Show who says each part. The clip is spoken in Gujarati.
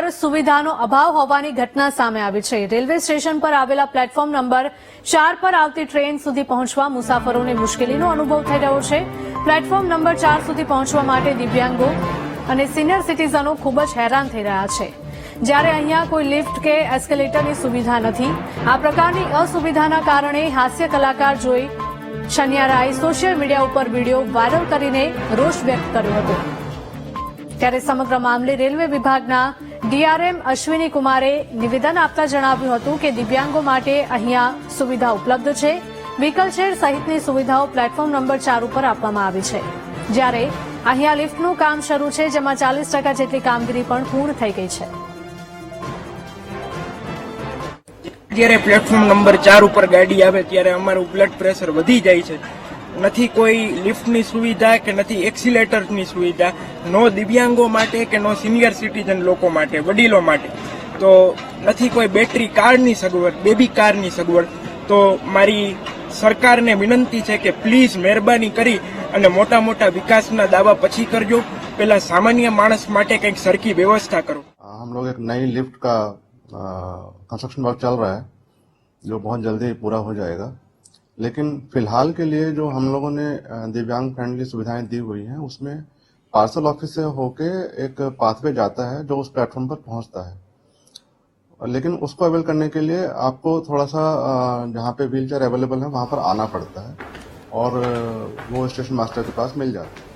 Speaker 1: પર સુવિધાનો અભાવ હોવાની ઘટના સામે આવી છે. રેલવે સ્ટેશન પર આવેલા પ્લેટફોર્મ નંબર ચાર પર આવતી ટ્રેન સુધી પહોંચવા મુસાફરોને મુશ્કેલીનો અનુભવ થઈ રહ્યો છે. પ્લેટફોર્મ નંબર ચાર સુધી પહોંચવા માટે દિવ્યાંગો અને સિનિયર સિટીઝનો ખૂબ જ હેરાન થઈ રહ્યા છે. જ્યારે અહીંયા કોઈ લિફ્ટ કે એસ્કેલેટરની સુવિધા નથી, આ પ્રકારની અસુવિધાના કારણે હાસ્ય કલાકાર જોઈ શનિયારાએ સોશિયલ મીડિયા ઉપર વીડિયો વાયરલ કરીને રોષ વ્યક્ત કર્યો હતો. ત્યારે સમગ્ર મામલે રેલવે વિભાગના ડીઆરએમ અશ્વિની કુમારે નિવેદન આપતા જણાવ્યું હતું કે દિવ્યાંગો માટે અહીંયા સુવિધા ઉપલબ્ધ છે. વ્હીકલચેર સહિતની સુવિધાઓ પ્લેટફોર્મ નંબર ચાર ઉપર આપવામાં આવી છે. જ્યારે અહીંયા લિફ્ટનું કામ શરૂ છે, જેમાં ચાલીસ ટકા જેટલી કામગીરી પણ પૂર્ણ થઈ ગઈ છે.
Speaker 2: જ્યારે પ્લેટફોર્મ નંબર ચાર ઉપર ગાડી આવે, ત્યારે અમારું બ્લડ પ્રેશર વધી જાય છે. નથી કોઈ લિફ્ટની સુવિધા કે નથી એક્સિલેટરની સુવિધા નો દિવ્યાંગો માટે કે નો સિનિયર સિટીઝન લોકો માટે વડીલો માટે તો નથી કોઈ બેટરી કારની સગવડ બેબી કારની સગવડ તો મારી સરકારને વિનંતી છે કે પ્લીઝ મહેરબાની કરી અને મોટા મોટા વિકાસના દાવા પછી કરજો પેલા સામાન્ય માણસ માટે કંઈક સરખી વ્યવસ્થા કરો
Speaker 3: हम लोग एक नई लिफ्ट का कंस्ट्रक्शन वर्क चल रहा है जो बहुत जल्दी पूरा हो जाएगा लेकिन फ़िलहाल के लिए जो हम लोगों ने दिव्यांग फ्रेंडली सुविधाएँ दी हुई हैं, उसमें पार्सल ऑफ़िस से होके एक पाथवे जाता है जो उस प्लेटफॉर्म पर पहुँचता है। लेकिन उसको अवेल करने के लिए आपको थोड़ा सा जहाँ पे व्हील चेयर अवेलेबल है, वहाँ पर आना पड़ता है और वो स्टेशन मास्टर के पास मिल जाता है।